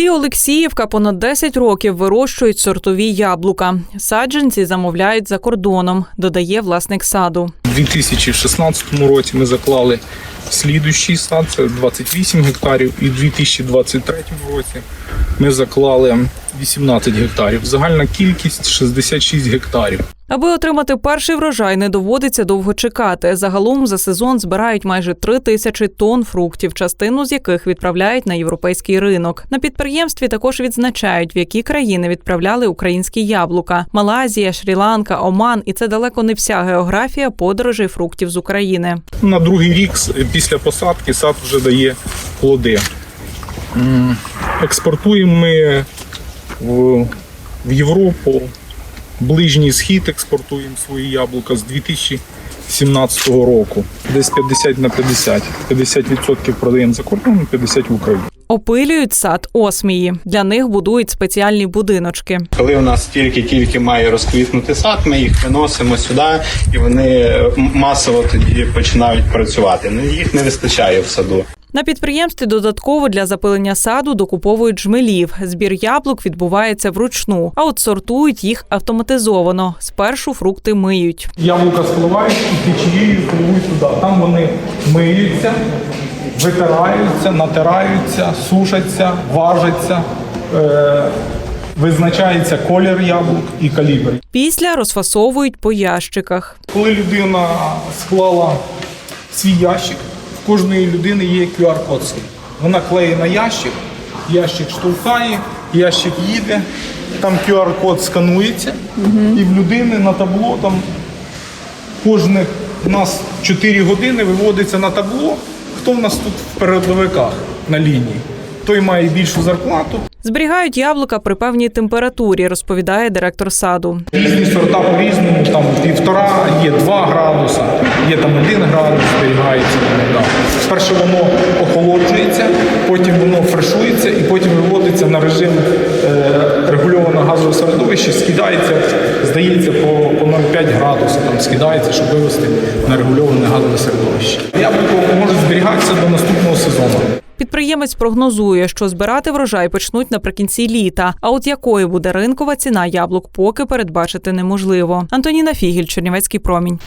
селі Олексіївка понад 10 років вирощують сортові яблука. Саджанці замовляють за кордоном, додає власник саду. У 2016 році ми заклали слідущий сад, це 28 гектарів, і в 2023 році ми заклали 18 гектарів. Загальна кількість 66 гектарів. Аби отримати перший врожай, не доводиться довго чекати. Загалом за сезон збирають майже три тисячі тонн фруктів, частину з яких відправляють на європейський ринок. На підприємстві також відзначають, в які країни відправляли українські яблука: Малайзія, Шрі-Ланка, Оман. І це далеко не вся географія подорожей фруктів з України. На другий рік після посадки сад вже дає плоди. Експортуємо ми в, в Європу, Ближній Схід експортуємо свої яблука з 2017 року. Десь 50 на 50. 50% продаємо за кордоном, 50% в Україні. Опилюють сад осмії. Для них будують спеціальні будиночки. Коли у нас тільки-тільки має розквітнути сад, ми їх виносимо сюди, і вони масово тоді починають працювати. Ну їх не вистачає в саду. На підприємстві додатково для запилення саду докуповують жмелів. Збір яблук відбувається вручну, а от сортують їх автоматизовано. Спершу фрукти миють. Яблука спливають і течією пливуть туди. Там вони миються, витираються, натираються, сушаться, важаться. Е- Визначається колір яблук і калібр. Після розфасовують по ящиках. Коли людина склала свій ящик, в кожної людини є QR-код свій. Вона клеє на ящик, ящик штовхає, ящик їде, там QR-код сканується, і в людини на табло там кожних у нас 4 години виводиться на табло, хто в нас тут в передовиках на лінії. Той має більшу зарплату, Зберігають яблука при певній температурі, розповідає директор саду. Різні сорта по-різному, там півтора, є 2 градуса, є там 1 градус, зберігається. Спершу воно охолоджується, потім воно фрешується і потім виводиться на режим е, регульованого газового середовища, скидається, здається, по, по 0,5 градуса там скидається, щоб вивести на регульоване газове середовище. Яблуко може зберігатися до наступного сезону. Підприємець прогнозує, що збирати врожай почнуть наприкінці літа. А от якою буде ринкова ціна яблук, поки передбачити неможливо. Антоніна Фігіль, Чернівецький промінь.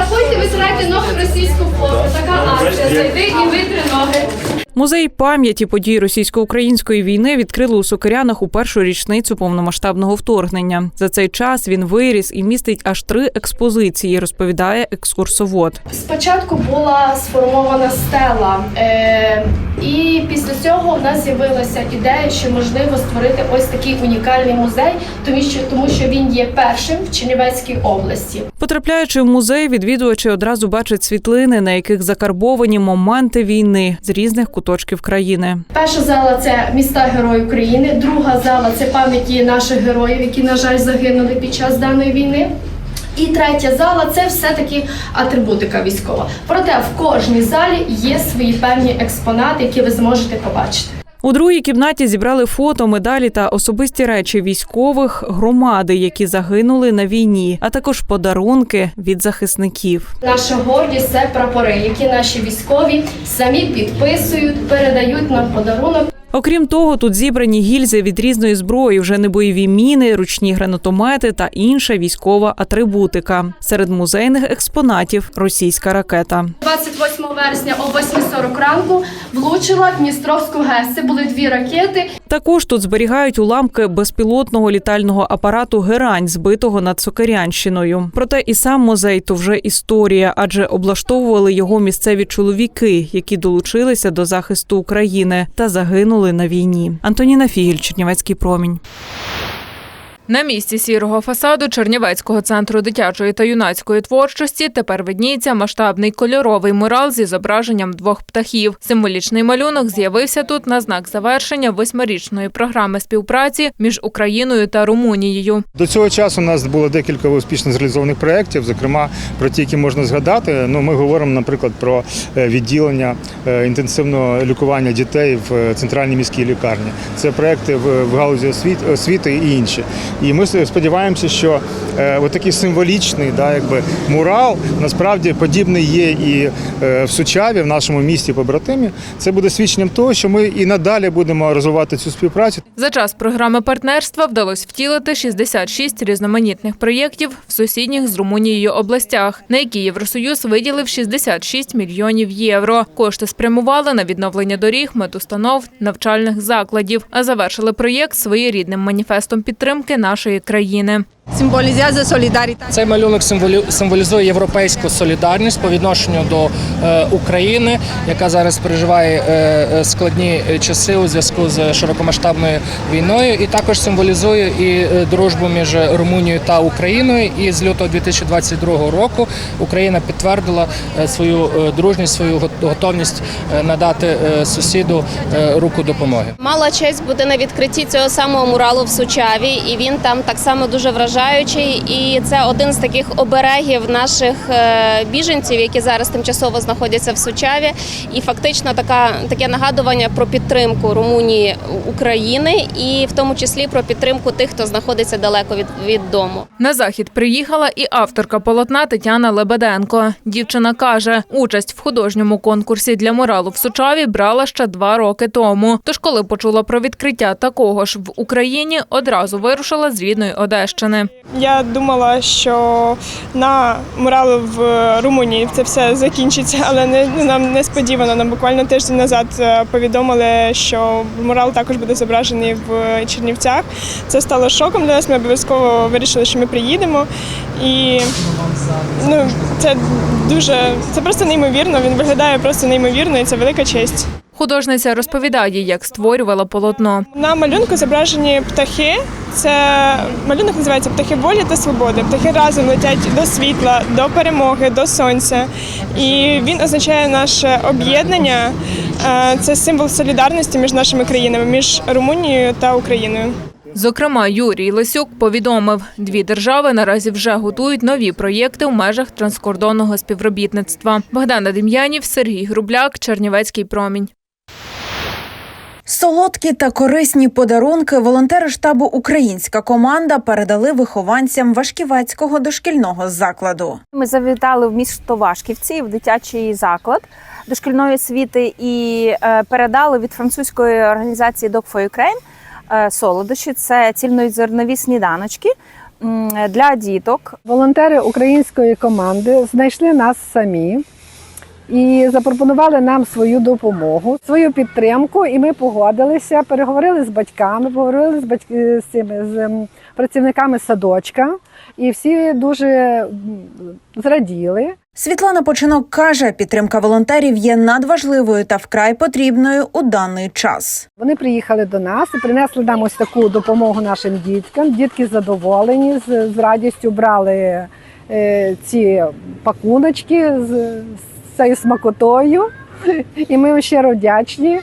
Заходьте, витирайте ноги в російську флоту. Така акція. Зайди і витри ноги. Музей пам'яті подій російсько-української війни відкрили у Сокирянах у першу річницю повномасштабного вторгнення. За цей час він виріс і містить аж три експозиції, розповідає екскурсовод. Спочатку була сформована стела, е, і після цього в нас з'явилася ідея, що можливо створити ось такий унікальний музей, тому що тому що він є першим в Чернівецькій області. Потрапляючи в музей, відвідувачі одразу бачать світлини, на яких закарбовані моменти війни з різних куточків країни. Перша зала це міста Герої України. Друга зала це пам'яті наших героїв, які на жаль загинули під час даної війни. І третя зала це все-таки атрибутика військова. Проте в кожній залі є свої певні експонати, які ви зможете побачити. У другій кімнаті зібрали фото, медалі та особисті речі військових громади, які загинули на війні, а також подарунки від захисників. Наша гордість це прапори, які наші військові самі підписують, передають нам подарунок. Окрім того, тут зібрані гільзи від різної зброї, вже не бойові міни, ручні гранатомети та інша військова атрибутика. Серед музейних експонатів російська ракета. 28 вересня о 8.40 ранку влучила в Дністровську ГЕС. Це були дві ракети. Також тут зберігають уламки безпілотного літального апарату Герань, збитого над Сокирянщиною. Проте і сам музей то вже історія, адже облаштовували його місцеві чоловіки, які долучилися до захисту України та загинули на війні. Антоніна Фігіль, Чернівецький промінь. На місці сірого фасаду Чернівецького центру дитячої та юнацької творчості тепер видніється масштабний кольоровий мурал зі зображенням двох птахів. Символічний малюнок з'явився тут на знак завершення восьмирічної програми співпраці між Україною та Румунією. До цього часу у нас було декілька успішно зреалізованих проєктів, зокрема про ті, які можна згадати. Ну, ми говоримо, наприклад, про е, відділення е, інтенсивного лікування дітей в е, центральній міській лікарні. Це проєкти в галузі освіт- освіти і інші. І ми сподіваємося, що е, такий символічний да, якби, мурал насправді подібний є і е, в Сучаві, в нашому місті побратимі. Це буде свідченням того, що ми і надалі будемо розвивати цю співпрацю. За час програми партнерства вдалося втілити 66 різноманітних проєктів в сусідніх з Румунією областях, на які Євросоюз виділив 66 мільйонів євро. Кошти спрямували на відновлення доріг, медустанов, навчальних закладів, а завершили проєкт своєрідним маніфестом підтримки нашої країни. Символізує солідарність. Цей малюнок символізує європейську солідарність по відношенню до е, України, яка зараз переживає е, е, складні часи у зв'язку з широкомасштабною війною, і також символізує і дружбу між Румунією та Україною. І з лютого 2022 року Україна підтвердила свою дружність, свою го- готовність надати сусіду руку допомоги. Мала честь бути на відкритті цього самого муралу в Сучаві, і він там так само дуже вражаючий. І це один з таких оберегів наших е, біженців, які зараз тимчасово знаходяться в Сучаві. І фактично така таке нагадування про підтримку Румунії України, і в тому числі про підтримку тих, хто знаходиться далеко від, від дому. На захід приїхала і авторка полотна Тетяна Лебеденко. Дівчина каже, участь в художньому конкурсі для муралу в Сучаві брала ще два роки тому. Тож, коли почула про відкриття такого ж в Україні, одразу вирушила з рідної Одещини. Я думала, що на муралу в Румунії це все закінчиться, але не нам несподівано. Нам буквально тиждень назад е, повідомили, що мурал також буде зображений в Чернівцях. Це стало шоком для нас. Ми обов'язково вирішили, що ми приїдемо. І ну, це дуже це просто неймовірно. Він виглядає просто неймовірно, і це велика честь. Художниця розповідає, як створювала полотно. На малюнку зображені птахи. Це малюнок називається Птахи волі та свободи. Птахи разом летять до світла, до перемоги, до сонця. І він означає наше об'єднання. Е, Це символ солідарності між нашими країнами, між Румунією та Україною. Зокрема, Юрій Лисюк повідомив, дві держави наразі вже готують нові проєкти в межах транскордонного співробітництва. Богдана Дем'янів, Сергій Грубляк, Чернівецький промінь. Солодкі та корисні подарунки волонтери штабу Українська команда передали вихованцям Вашківецького дошкільного закладу. Ми завітали в місто Вашківці в дитячий заклад дошкільної освіти і е, передали від французької організації Dog for Ukraine е, солодощі. Це цільнозернові сніданочки для діток. Волонтери української команди знайшли нас самі і запропонували нам свою допомогу, свою підтримку. І ми погодилися, переговорили з батьками, поговорили з батьки з цими з ем, працівниками садочка, і всі дуже зраділи. Світлана Починок каже, підтримка волонтерів є надважливою та вкрай потрібною у даний час. Вони приїхали до нас і принесли нам ось таку допомогу нашим діткам. Дітки задоволені, з, з радістю брали е, ці пакуночки з, з цією смакотою. І ми щиро вдячні.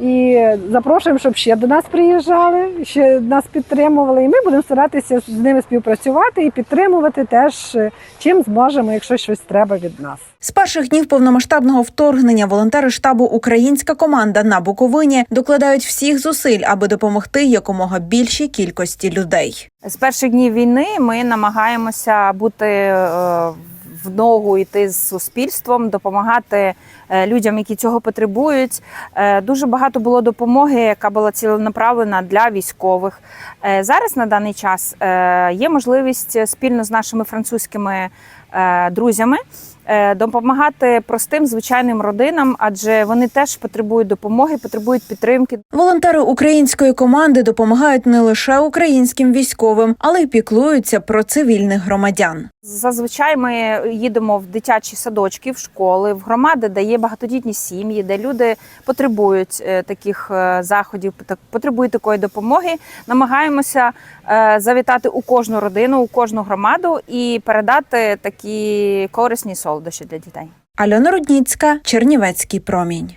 І запрошуємо, щоб ще до нас приїжджали, ще нас підтримували. І ми будемо старатися з ними співпрацювати і підтримувати теж, чим зможемо, якщо щось треба від нас. З перших днів повномасштабного вторгнення волонтери штабу Українська команда на Буковині докладають всіх зусиль, аби допомогти якомога більшій кількості людей. З перших днів війни ми намагаємося бути е, в ногу йти з суспільством, допомагати е, людям, які цього потребують. Е, Дуже багато було допомоги, яка була ціленаправлена для військових. Е, Зараз на даний час є можливість спільно з нашими французькими друзями. Допомагати простим звичайним родинам, адже вони теж потребують допомоги, потребують підтримки. Волонтери української команди допомагають не лише українським військовим, але й піклуються про цивільних громадян. Зазвичай ми їдемо в дитячі садочки, в школи, в громади, де є багатодітні сім'ї, де люди потребують е, таких е, заходів, пот- потребують такої допомоги. Намагаємося е, завітати у кожну родину, у кожну громаду і передати такі корисні солодощі для дітей. Альона Рудніцька, Чернівецький промінь.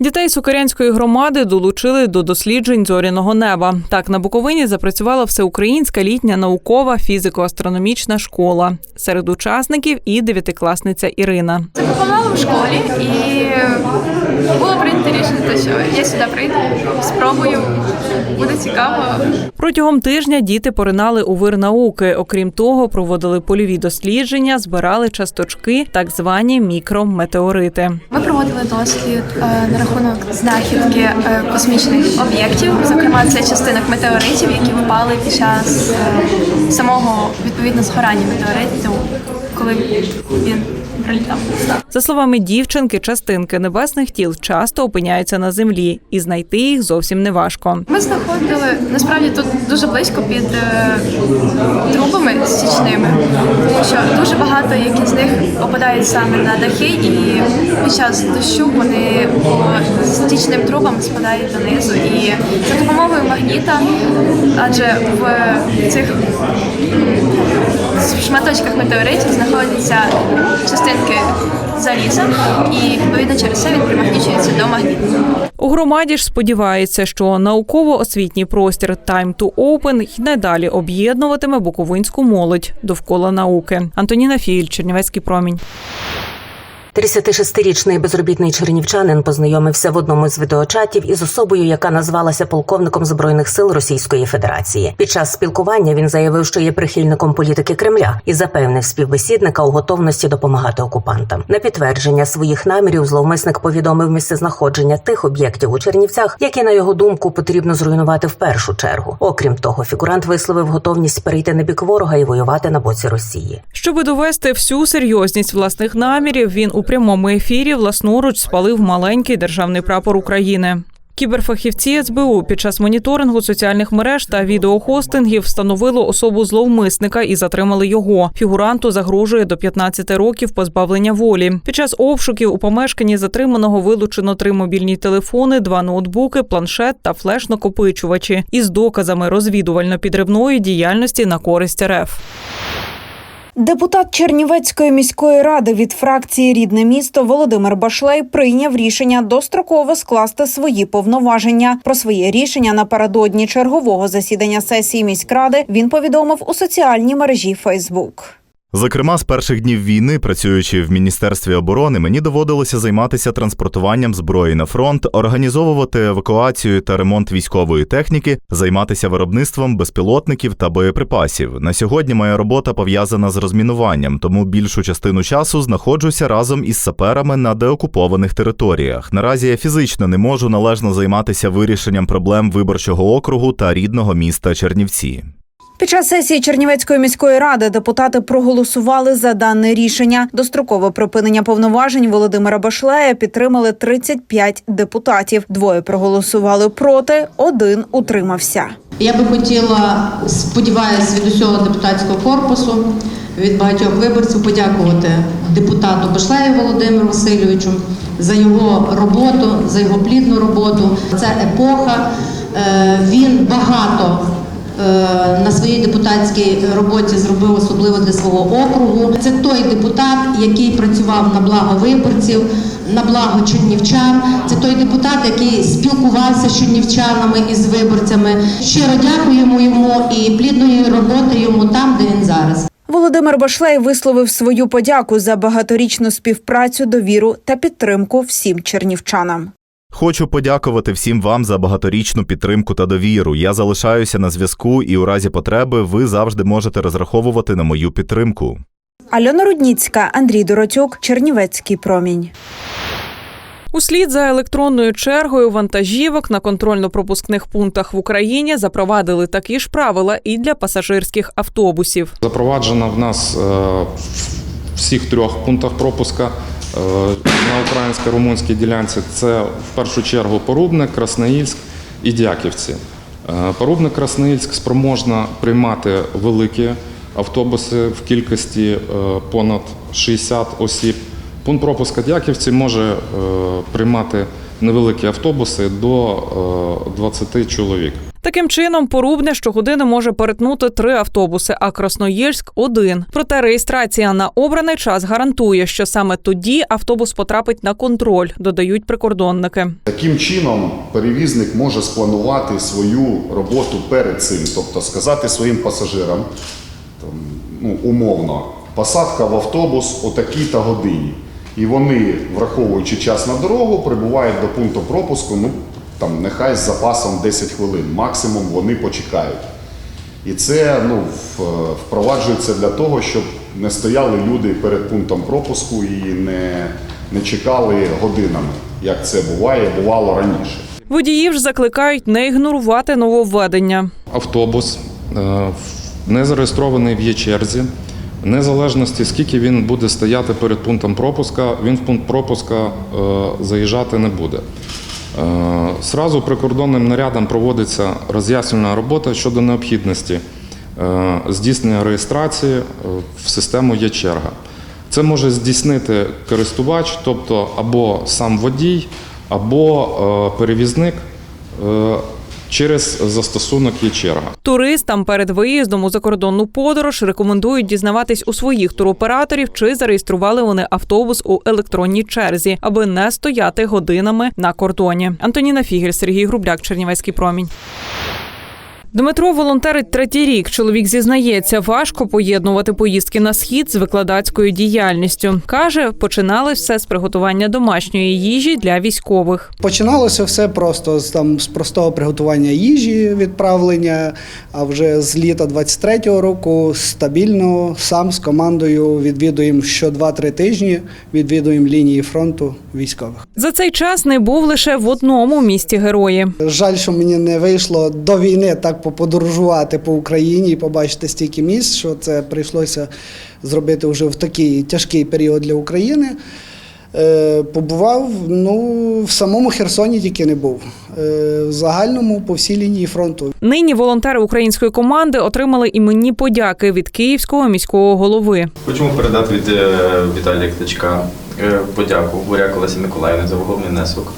Дітей Сукарянської громади долучили до досліджень зоряного неба. Так на Буковині запрацювала всеукраїнська літня наукова фізико-астрономічна школа. Серед учасників і дев'ятикласниця Ірина. Допомагала в школі і було прийнято рішення, що я сюди прийду, спробую, буде цікаво. Протягом тижня діти поринали у вир науки. Окрім того, проводили польові дослідження, збирали часточки, так звані мікрометеорити. Ми проводили дослід е, на рахунок знахідки е, космічних об'єктів, зокрема це частинок метеоритів, які впали під час е, самого відповідно згорання метеориту, коли він прилітав. За словами дівчинки, частинки небесних тіл часто опиняються на землі, і знайти їх зовсім не важко. Ми знаходили насправді тут дуже близько під е, трубами стічними, тому що дуже багато які з них опадають саме на дахи, і під час дощу вони по стічним трубам спадають донизу. І за допомогою магніта, адже в цих м, шматочках метеоритів знаходяться частинки заліза, і відповідно через це він примагнічується до магніту. У громаді ж сподівається, що науково-освітній простір Time to Open й надалі об'єднуватиме буковинську молодь довкола науки. Антоніна Філь, Чернівецький промінь. 36-річний безробітний чернівчанин познайомився в одному з відеочатів із особою, яка назвалася полковником збройних сил Російської Федерації. Під час спілкування він заявив, що є прихильником політики Кремля і запевнив співбесідника у готовності допомагати окупантам. На підтвердження своїх намірів зловмисник повідомив місцезнаходження тих об'єктів у Чернівцях, які на його думку потрібно зруйнувати в першу чергу. Окрім того, фігурант висловив готовність перейти на бік ворога і воювати на боці Росії. Щоби довести всю серйозність власних намірів, він у прямому ефірі власноруч спалив маленький державний прапор України. Кіберфахівці СБУ під час моніторингу соціальних мереж та відеохостингів встановили особу зловмисника і затримали його. Фігуранту загрожує до 15 років позбавлення волі. Під час обшуків у помешканні затриманого вилучено три мобільні телефони, два ноутбуки, планшет та флеш-накопичувачі із доказами розвідувально-підривної діяльності на користь РФ. Депутат Чернівецької міської ради від фракції Рідне місто Володимир Башлей прийняв рішення достроково скласти свої повноваження. Про своє рішення напередодні чергового засідання сесії міськради він повідомив у соціальній мережі Фейсбук. Зокрема, з перших днів війни, працюючи в міністерстві оборони, мені доводилося займатися транспортуванням зброї на фронт, організовувати евакуацію та ремонт військової техніки, займатися виробництвом безпілотників та боєприпасів. На сьогодні моя робота пов'язана з розмінуванням, тому більшу частину часу знаходжуся разом із саперами на деокупованих територіях. Наразі я фізично не можу належно займатися вирішенням проблем виборчого округу та рідного міста Чернівці. Під час сесії Чернівецької міської ради депутати проголосували за дане рішення. Дострокове припинення повноважень Володимира Башлея підтримали 35 депутатів. Двоє проголосували проти, один утримався. Я би хотіла, сподіваюся, від усього депутатського корпусу, від багатьох виборців подякувати депутату Башлею Володимиру Васильовичу за його роботу, за його плідну роботу. Це епоха. Е, Він багато на своїй депутатській роботі зробив особливо для свого округу. Це той депутат, який працював на благо виборців, на благо чернівчан. Це той депутат, який спілкувався з чернівчанами і з виборцями. Щиро дякуємо йому і плідної роботи йому там, де він зараз. Володимир Башлей висловив свою подяку за багаторічну співпрацю, довіру та підтримку всім чернівчанам. Хочу подякувати всім вам за багаторічну підтримку та довіру. Я залишаюся на зв'язку, і у разі потреби ви завжди можете розраховувати на мою підтримку. Альона Рудніцька, Андрій Доротюк, Чернівецький промінь. Услід за електронною чергою вантажівок на контрольно-пропускних пунктах в Україні запровадили такі ж правила і для пасажирських автобусів. Запроваджена в нас е, в всіх трьох пунктах пропуска на українсько-румунській ділянці. Це в першу чергу Порубник, Красноїльськ і Дяківці. Е, Порубник Красноїльськ спроможна приймати великі автобуси в кількості е, понад 60 осіб. Пункт пропуска Дяківці може е, приймати невеликі автобуси до е, 20 чоловік. Таким чином, Порубне щогодини може перетнути три автобуси, а Красноїльськ один. Проте реєстрація на обраний час гарантує, що саме тоді автобус потрапить на контроль, додають прикордонники. Таким чином, перевізник може спланувати свою роботу перед цим, тобто сказати своїм пасажирам, там, ну, умовно, посадка в автобус о такій-то годині. І вони, враховуючи час на дорогу, прибувають до пункту пропуску, ну, там, нехай з запасом 10 хвилин, максимум вони почекають. І це ну, впроваджується для того, щоб не стояли люди перед пунктом пропуску і не, не чекали годинами, як це буває, бувало раніше. Водіїв ж закликають не ігнорувати нововведення. Автобус е, не зареєстрований в є-черзі. Незалежності, скільки він буде стояти перед пунктом пропуска, він в пункт пропуска е, заїжджати не буде. Е, Сразу прикордонним нарядом проводиться роз'яснювальна робота щодо необхідності е, здійснення реєстрації е, в систему є черга. Це може здійснити користувач, тобто або сам водій, або перевізник через застосунок є черга. Туристам перед виїздом у закордонну подорож рекомендують дізнаватись у своїх туроператорів, чи зареєстрували вони автобус у електронній черзі, аби не стояти годинами на кордоні. Антоніна Фігель, Сергій Грубляк, Чернівецький промінь. Дмитро волонтерить третій рік. Чоловік зізнається, важко поєднувати поїздки на схід з викладацькою діяльністю. каже, починали все з приготування домашньої їжі для військових. Починалося все просто з там з простого приготування їжі, відправлення. А вже з літа 23-го року стабільно сам з командою відвідуємо що 2-3 тижні, відвідуємо лінії фронту військових. За цей час не був лише в одному місті герої. Жаль, що мені не вийшло до війни так поподорожувати по Україні і побачити стільки місць, що це прийшлося зробити вже в такий тяжкий період для України. Е, Побував ну, в самому Херсоні тільки не був. Е, В загальному по всій лінії фронту. Нині волонтери української команди отримали іменні подяки від київського міського голови. Хочемо передати від е, Віталія Кличка е, подяку Буряку Лесі Миколаївні за вагомий внесок,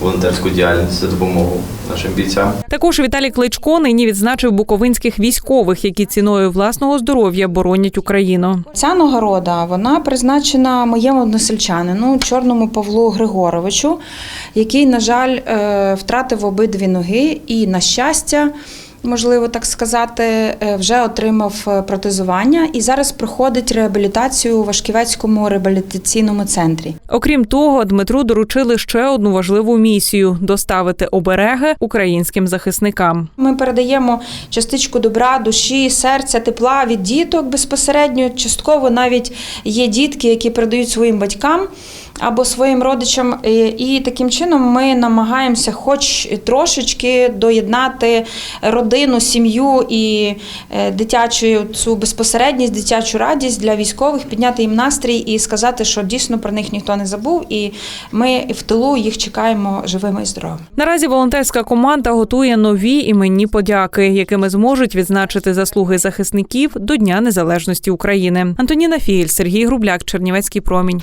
волонтерську діяльність за допомогу нашим бійцям. Також Віталій Кличко нині відзначив буковинських військових, які ціною власного здоров'я боронять Україну. Ця нагорода вона призначена моєму односельчанину, чорному Павлу Григоровичу, який, на жаль, е, втратив обидві ноги і, на щастя, можливо так сказати, е, вже отримав е, протезування і зараз проходить реабілітацію у Вашківецькому реабілітаційному центрі. Окрім того, Дмитру доручили ще одну важливу місію доставити обереги українським захисникам. Ми передаємо частичку добра, душі, серця, тепла від діток безпосередньо. Частково навіть є дітки, які передають своїм батькам або своїм родичам. І- таким чином ми намагаємося, хоч трошечки, доєднати родину, сім'ю і е, дитячу цю безпосередність, дитячу радість для військових, підняти їм настрій і сказати, що дійсно про них ніхто не забув, і ми в тилу їх чекаємо живими і здоровими. Наразі волонтерська команда готує нові іменні подяки, якими зможуть відзначити заслуги захисників до Дня Незалежності України. Антоніна Фігель, Сергій Грубляк, Чернівецький промінь.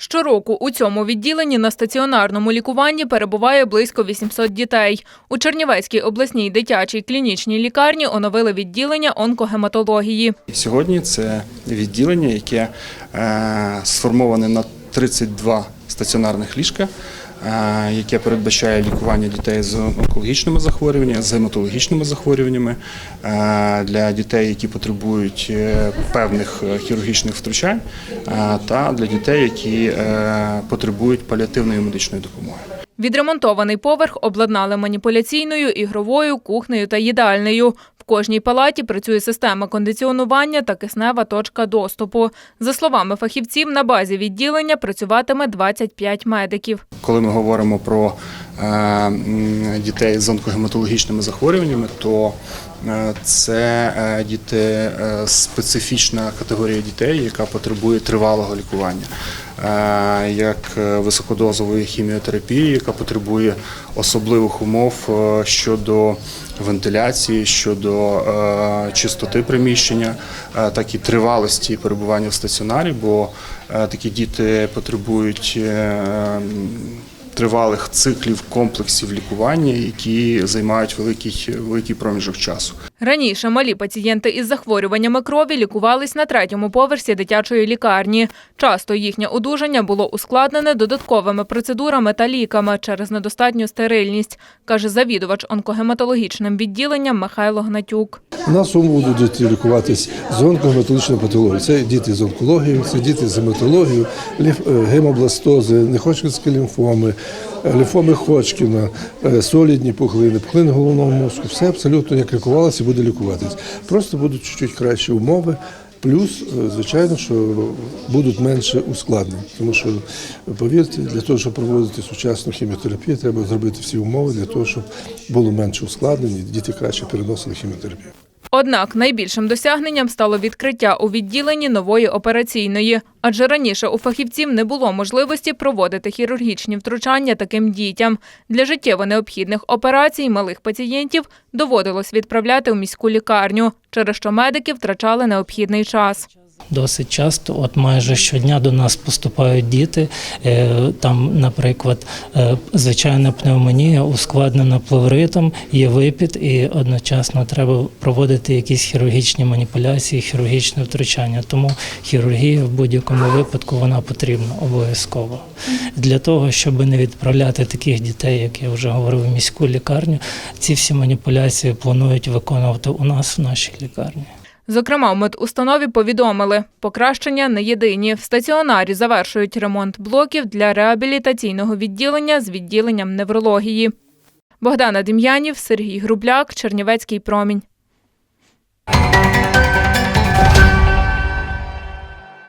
Щороку у цьому відділенні на стаціонарному лікуванні перебуває близько 800 дітей. У Чернівецькій обласній дитячій клінічній лікарні оновили відділення онкогематології. Сьогодні це відділення, яке е, сформоване на 32 стаціонарних ліжка, яке передбачає лікування дітей з онкологічними захворюваннями, з гематологічними захворюваннями е, для дітей, які потребують е, певних е, хірургічних втручань, е, та для дітей, які е, потребують паліативної медичної допомоги. Відремонтований поверх обладнали маніпуляційною, ігровою, кухнею та їдальнею. Кожній палаті працює система кондиціонування та киснева точка доступу. За словами фахівців, на базі відділення працюватиме 25 медиків. Коли ми говоримо про е, дітей з онкогематологічними захворюваннями, то е, це е, діти специфічна категорія дітей, яка потребує тривалого лікування, як високодозової хіміотерапії, яка потребує особливих умов щодо вентиляції, щодо е, чистоти приміщення, е, так і тривалості перебування в стаціонарі, бо е, такі діти потребують тривалих циклів комплексів лікування, які займають великий, великий проміжок часу. Раніше малі пацієнти із захворюваннями крові лікувались на третьому поверсі дитячої лікарні. Часто їхнє одужання було ускладнене додатковими процедурами та ліками через недостатню стерильність, каже завідувач онкогематологічним відділенням Михайло Гнатюк. У нас у будуть діти лікуватись з онкогематологічною патологією. Це діти з онкологією, це діти з гематологією, е, гемобластози, нехочкінські лімфоми, е, лімфоми Ходжкіна, е, солідні пухлини, пухлини головного мозку. Все абсолютно як лікувалося буде лікуватись. Просто будуть чуть-чуть кращі умови. Плюс, звичайно, що будуть менше ускладнень, тому що повірте, для того, щоб проводити сучасну хіміотерапію, треба зробити всі умови для того, щоб було менше ускладнень і діти краще переносили хіміотерапію. Однак найбільшим досягненням стало відкриття у відділенні нової операційної, адже раніше у фахівців не було можливості проводити хірургічні втручання таким дітям. Для життєво необхідних операцій малих пацієнтів доводилось відправляти у міську лікарню, через що медики втрачали необхідний час. Досить часто, от майже щодня до нас поступають діти. е, Там, наприклад, е, звичайна пневмонія ускладнена плевритом, є випід, і одночасно треба проводити якісь хірургічні маніпуляції, хірургічне втручання. Тому хірургія в будь-якому випадку вона потрібна обов'язково. Для того, щоб не відправляти таких дітей, як я вже говорив, в міську лікарню, ці всі маніпуляції планують виконувати у нас в нашій лікарні. Зокрема, в медустанові повідомили, покращення не єдині. В стаціонарі завершують ремонт блоків для реабілітаційного відділення з відділенням неврології. Богдана Дем'янів, Сергій Грубляк, Чернівецький промінь.